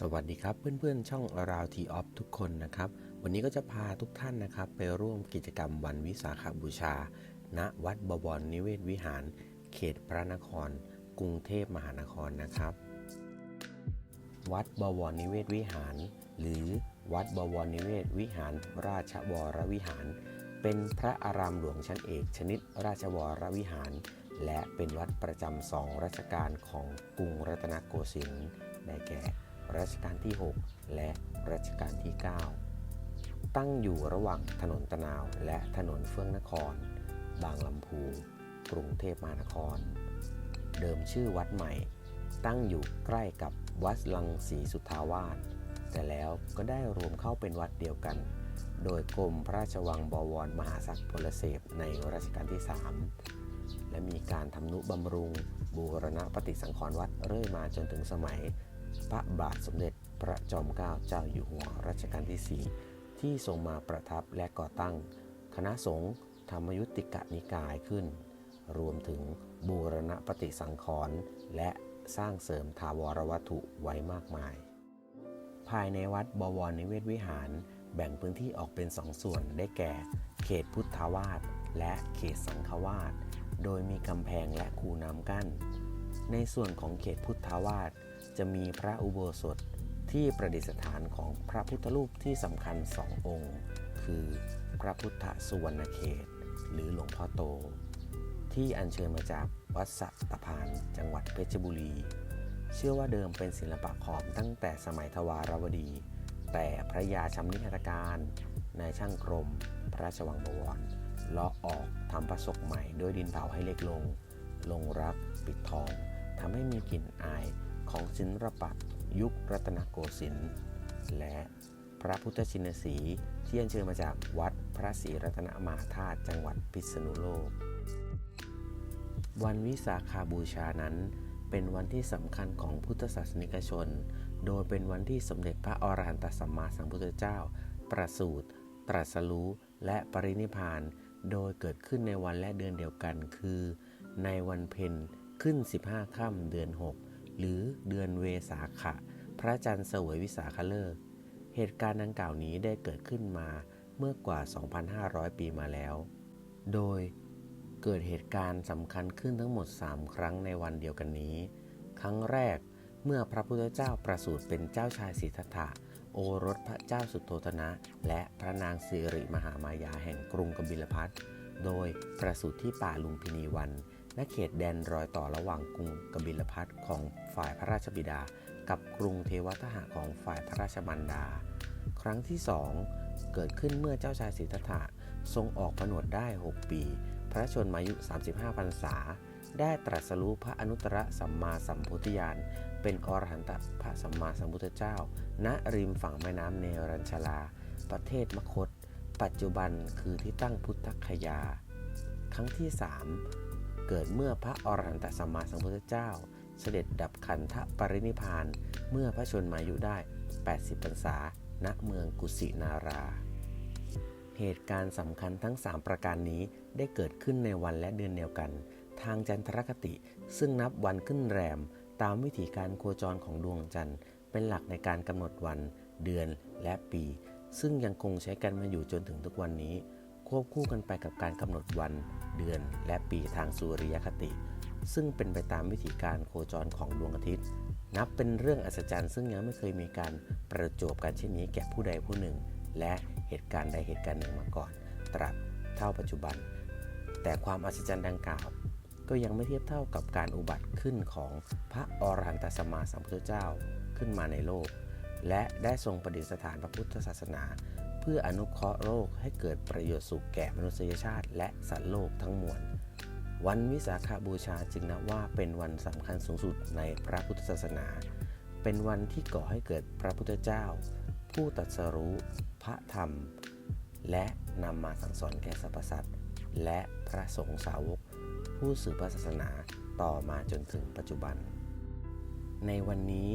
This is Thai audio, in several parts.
สวัสดีครับเพื่อนๆ ช่องราวทีออฟทุกคนนะครับ วันนี้ก็จะพาทุกท่านนะครับ ไปร่วมกิจกรรมวันวิสาขบูชา ณวัดบวรนิเวศวิหาร เขตพระนคร กรุงเทพมหานครนะครับ วัดบวรนิเวศวิหาร หรือวัดบวรนิเวศวิหาร ราชวรวิหาร เป็นพระอารามหลวงชั้นเอกชนิดราชวรวิหาร และเป็นวัดประจำสองรัชกาลของกรุงรัตนโกสินทร์ได้แก่ รัชกาลที่ 6 และรัชกาลที่ 9 ตั้งอยู่ระหว่างถนนตะนาวและถนนเฟื่องนคร บางลำพูกรุงเทพมหานคร เดิมชื่อวัดใหม่ ตั้งอยู่ใกล้กับวัดลังสีสุทธาวาสแต่แล้วก็ได้รวมเข้าเป็นวัดเดียวกัน โดยกรมพระราชวังบวรมหาศักดิ์พลเสพในรัชกาลที่ 3 และมีการทำนุบำรุง บูรณะปฏิสังขรณ์วัดเรื่อยมาจนถึงสมัย พระบาทสมเด็จพระจอมเกล้าเจ้าอยู่หัวรัชกาลที่ 4 ที่ทรงมาประทับและก่อตั้ง คณะสงฆ์ธรรมยุติกะนิกายขึ้น รวมถึงบูรณะปฏิสังขรณ์และสร้างเสริมทาวรวัตถุไว้มากมาย ภายในวัดบวรนิเวศวิหาร แบ่งพื้นที่ออกเป็นสองส่วนได้แก่ เขตพุทธวาสและเขตสังฆวาสโดยมีกำแพงและคูน้ำกั้น ในส่วนของเขตพุทธวาส จะมีพระอุโบสถที่ประดิษฐานของพระพุทธรูปที่สำคัญสององค์ คือพระพุทธสุวรรณเขต หรือหลวงพ่อโต ที่อัญเชิญมาจากวัดสัตพานจังหวัดเพชรบุรี เชื่อว่าเดิมเป็นศิลปะขอมตั้งแต่สมัยทวารวดี แต่พระยาชำนิหัตการนายช่างกรม พระราชวังบวรเลาะออกทำประสกใหม่ด้วยดินเผาให้เล็กลง ลงรัก ปิดทองทำให้มีกลิ่นอาย ของศิลปะยุครัตนโกสินทร์และพระพุทธชินสีที่อัญเชิญมาจากวัดพระศรีรัตนมหาธาตุจังหวัดพิษณุโลก วันวิสาขาบูชานั้น เป็นวันที่สำคัญของพุทธศาสนิกชน โดยเป็นวันที่สมเด็จพระอรหันตสัมมาสัมพุทธเจ้า ประสูติตรัสรู้และปรินิพพาน โดยเกิดขึ้นในวันและเดือนเดียวกันคือ ในวันเพ็ญขึ้น 15 ค่ำเดือน 6 หรือเดือนเวสาขะ พระจันทร์เสวยวิสาขฤกษ์เหตุการณ์ดังกล่าวนี้ได้เกิดขึ้นมาเมื่อกว่า 2,500 ปีมาแล้ว โดยเกิดเหตุการณ์สำคัญขึ้นทั้งหมด 3 ครั้งในวันเดียวกันนี้ ครั้งแรกเมื่อพระพุทธเจ้าประสูติเป็นเจ้าชายสิทธัตถะ โอรสพระเจ้าสุโธทนะ และพระนางสิริมหามายาแห่งกรุงกบิลพัทโดยประสูติที่ป่าลุมพินีวัน ณเขตแดนรอยต่อระหว่างกรุงกบิลพัทของฝ่ายพระราชบิดา กับกรุงเทวทหะของฝ่ายพระราชมันดา ครั้งที่สองเกิดขึ้นเมื่อเจ้าชายสิทธัตถะทรงออกผนวดได้ 6 ปี พระชนมายุ 35พรรษา ได้ตรัสรู้พระอนุตตรสัมมาสัมพุทธญาณ เป็นอรหันตพระสัมมาสัมพุทธเจ้า ณ ริมฝั่งแม่น้ำเนรัญชลา ประเทศมคต ปัจจุบันคือที่ตั้งพุทธคยา ครั้งที่ 3 เกิดเมื่อพระอรหันตสัมมาสัมพุทธเจ้า เสด็จดับขันธปรินิพาน เมื่อพระชนมายุได้ 80พรรษา ณ เมืองกุสินารา เหตุการณ์สำคัญทั้ง 3 ประการนี้ได้เกิดขึ้นในวันและเดือนเดียวกัน ทางจันทรคติ ซึ่งนับวันขึ้นแรม ตามวิธีการโคจรของดวงจันทร์ เป็นหลักในการกำหนดวัน เดือนและปี ซึ่งยังคงใช้กันมาอยู่จนถึงทุกวันนี้ ควบคู่กันไปกับการกำหนดวัน เดือน และปีทางสุริยคติ ซึ่งเป็นไปตามวิธีการโคจรของดวงอาทิตย์ นับเป็นเรื่องอัศจรรย์ ซึ่งยังไม่เคยมีการประจบกันเช่นนี้แก่ผู้ใดผู้หนึ่ง และเหตุการณ์ใดเหตุการณ์หนึ่งมาก่อน ตราบเท่าปัจจุบัน แต่ความอัศจรรย์ดังกล่าวก็ยังไม่เทียบเท่ากับการอุบัติขึ้นของพระอรหันตสัมมาสัมพุทธเจ้าขึ้นมาในโลก และได้ทรงประดิษฐานพระพุทธศาสนา เพื่ออนุเคราะห์โลกให้เกิดประโยชน์สุขแก่มนุษยชาติ และสัตว์โลกทั้งมวล วันวิสาขบูชาจึงนับว่าเป็นวันสำคัญสูงสุดในพระพุทธศาสนา เป็นวันที่ก่อให้เกิดพระพุทธเจ้า ผู้ตรัสรู้พระธรรม และนำมาสั่งสอนแก่สรรพสัตว์และพระสงฆ์สาวก ผู้สืบพระศาสนาต่อมาจนถึงปัจจุบัน ในวันนี้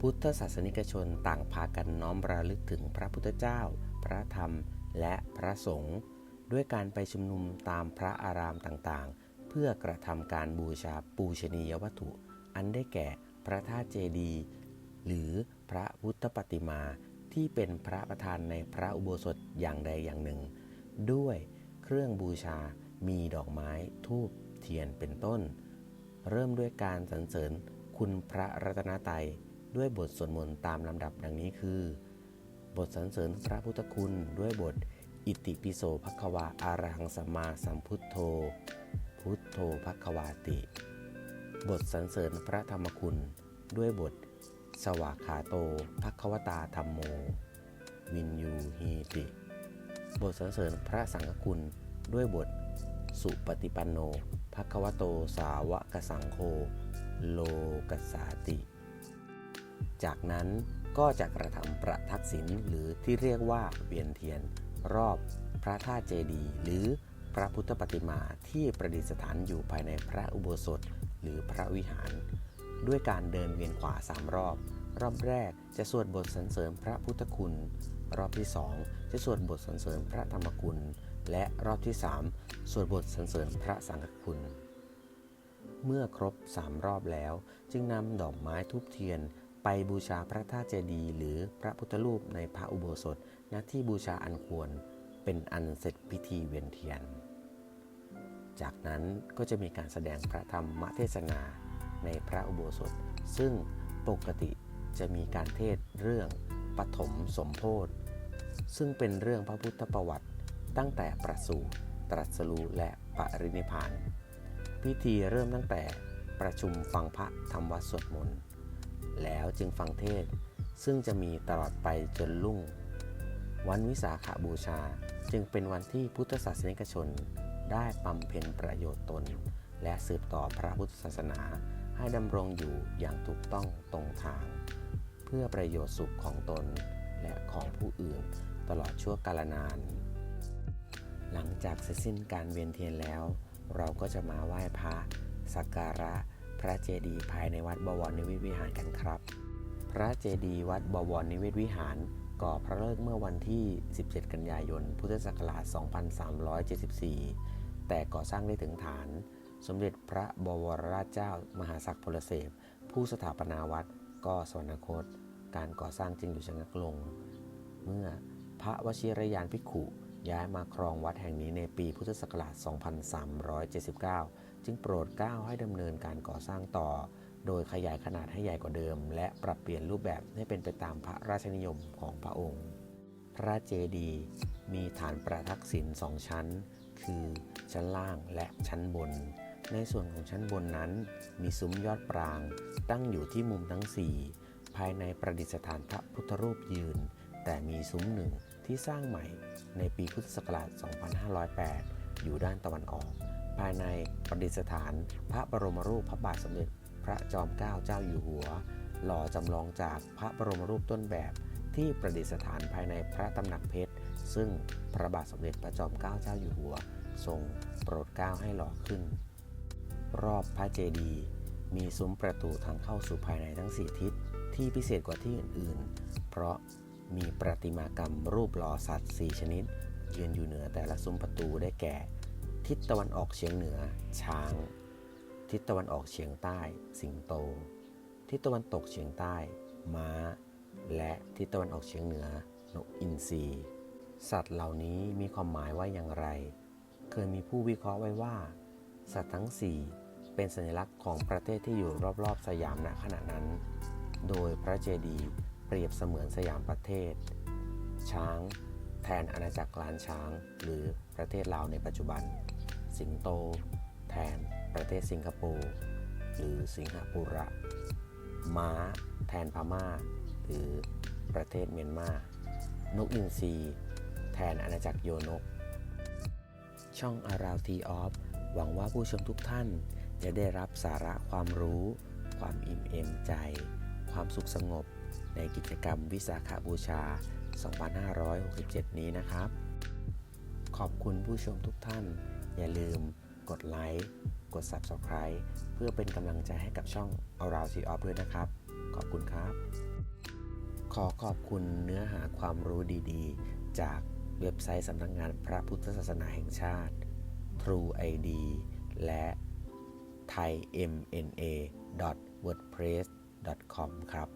พุทธศาสนิกชนต่างพากันน้อมระลึกถึงพระพุทธเจ้า พระธรรม และพระสงฆ์ด้วยการไปชุมนุมตามพระอารามต่างๆ เพื่อกระทำการบูชาปูชนียวัตถุ อันได้แก่พระธาตุเจดีย์หรือพระพุทธปฏิมาที่เป็นพระประธานในพระอุโบสถอย่างใดอย่างหนึ่ง ด้วยเครื่องบูชามีดอกไม้ทูบเทียนเป็นต้น เริ่มด้วยการสรรเสริญคุณพระรัตนตรัยด้วยบทสวดมนต์ตามลำดับดังนี้คือ บทสรรเสริญพระพุทธคุณด้วยบทอิติปิโสภควาอารังสัมมาสัมพุทโธ พุทโธภควาติ บทสรรเสริญพระธรรมคุณด้วยบท สวากขาโตภควตาธรรมโม วินยูฮีติ บทสรรเสริญพระสังฆคุณด้วยบท สุปฏิปันโนภควโตสาวกสังโฆโลกัสสาติ จากนั้น ก็จะกระทำประทักษิณหรือที่เรียกว่าเวียนเทียน รอบพระธาตุเจดีย์หรือพระพุทธปฏิมาที่ประดิษฐานอยู่ภายในพระอุโบสถ หรือพระวิหาร ด้วยการเดินเวียนขวาสามรอบ รอบแรกจะสวดบทสรรเสริญพระพุทธคุณ รอบที่สองจะสวดบทสรรเสริญพระธรรมคุณ และรอบที่สามสวดบทสรรเสริญพระสังฆคุณ เมื่อครบสามรอบแล้ว จึงนำดอกไม้ทูบเทียน ไปบูชาพระธาตุเจดีย์หรือพระพุทธรูปในพระอุโบสถณที่บูชาอันควรเป็นอันเสร็จพิธีเวียนเทียน จากนั้นก็จะมีการแสดงพระธรรมเทศนาในพระอุโบสถ ซึ่งปกติจะมีการเทศเรื่องปฐมสมโพธิซึ่งเป็นเรื่องพระพุทธประวัติ ตั้งแต่ประสูติตรัสรู้และปรินิพพาน พิธีเริ่มตั้งแต่ประชุมฟังพระธรรมวัดสวดมนต์ แล้วจึงฟังเทศ ซึ่งจะมีตลอดไปจนรุ่ง วันวิสาขาบูชาจึงเป็นวันที่พุทธศาสนิกชน ได้บำเพ็ญประโยชน์ตน และสืบต่อพระพุทธศาสนาให้ดำรงอยู่อย่างถูกต้องตรงทาง เพื่อประโยชน์สุขของตนและของผู้อื่นตลอดชั่วกาลนาน หลังจากเสร็จสิ้นการเวียนเทียนแล้ว เราก็จะมาไหว้พระสักการะ พระเจดีย์ภายในวัดบวรนิเวศวิหารกันครับ พระเจดีย์วัดบวรนิเวศวิหาร ก่อพระเลิกษ์เมื่อวันที่ 17 กันยายน พุทธศักราช 2374 แต่ก่อสร้างได้ถึงฐาน สมเด็จพระบวรราชเจ้ามหาศักดิ์พลเสพผู้สถาปนาวัดก็สวรรคต การก่อสร้างจึงอยู่ชะงักลง เมื่อพระวชิรยานภิกขุย้ายมาครองวัดแห่งนี้ในปีพุทธศักราช 2379 จึงโปรดเกล้าให้ดำเนินการก่อสร้างต่อ โดยขยายขนาดให้ใหญ่กว่าเดิม และปรับเปลี่ยนรูปแบบให้เป็นไปตามพระราชนิยมของพระองค์ พระเจดีย์มีฐานประทักษิณสองชั้น คือชั้นล่างและชั้นบน ในส่วนของชั้นบนนั้น มีซุ้มยอดปราง ตั้งอยู่ที่มุมทั้ง 4 ภายในประดิษฐานพระพุทธรูปยืน แต่มีซุ้มหนึ่งที่สร้างใหม่ในปีพุทธศักราช 2508 อยู่ด้านตะวันออก ภายในประดิษฐาน พระบรมรูปพระบาทสมเด็จพระจอมเกล้าเจ้าอยู่หัว หล่อจำลองจากพระบรมรูปต้นแบบที่ประดิษฐานภายในพระตำหนักเพชร ซึ่งพระบาทสมเด็จพระจอมเกล้าเจ้าอยู่หัว ทรงโปรดเกล้าให้หล่อขึ้น รอบพระเจดีย์มีซุ้มประตูทางเข้าสู่ภายในทั้ง 4 ทิศ ที่พิเศษกว่าที่อื่นๆ เพราะมีประติมากรรมรูปหล่อสัตว์ 4 ชนิด ยืนอยู่เหนือแต่ละซุ้มประตูได้แก่ ทิศตะวันออกเฉียงเหนือ ช้าง ทิศตะวันออกเฉียงใต้ สิงโต ทิศตะวันตกเฉียงใต้ ม้า และทิศตะวันออกเฉียงเหนือนกอินทรีสัตว์เหล่านี้มีความหมายว่าอย่างไร เคยมีผู้วิเคราะห์ไว้ว่า สัตว์ทั้ง 4 เป็นสัญลักษณ์ของประเทศที่อยู่รอบๆ สยามณขณะนั้น โดยพระเจดีย์เปรียบเสมือนสยามประเทศ ช้าง แทนอาณาจักรล้านช้าง หรือประเทศลาวในปัจจุบัน สิงโต แทนประเทศสิงคโปร์หรือสิงหปุระ ม้า แทนพม่า หรือประเทศเมียนมา นกอินทรีแทนอาณาจักรโยนก ช่องอาราวทีออฟหวังว่าผู้ชมทุกท่านจะได้รับสาระความรู้ ความอิ่มเอมใจ ความสุขสงบ ในกิจกรรมวิสาขาบูชา 2567 นี้นะครับ ขอบคุณผู้ชมทุกท่าน อย่าลืมกดไลค์กด Subscribe เพื่อเป็นกำลังใจให้กับช่อง Around the Off ด้วยนะครับ ขอบคุณครับ ขอขอบคุณเนื้อหาความรู้ดีๆ จากเว็บไซต์สำนักงงานพระพุทธศาสนาแห่งชาติ True ID และ thaimna.wordpress.com ครับ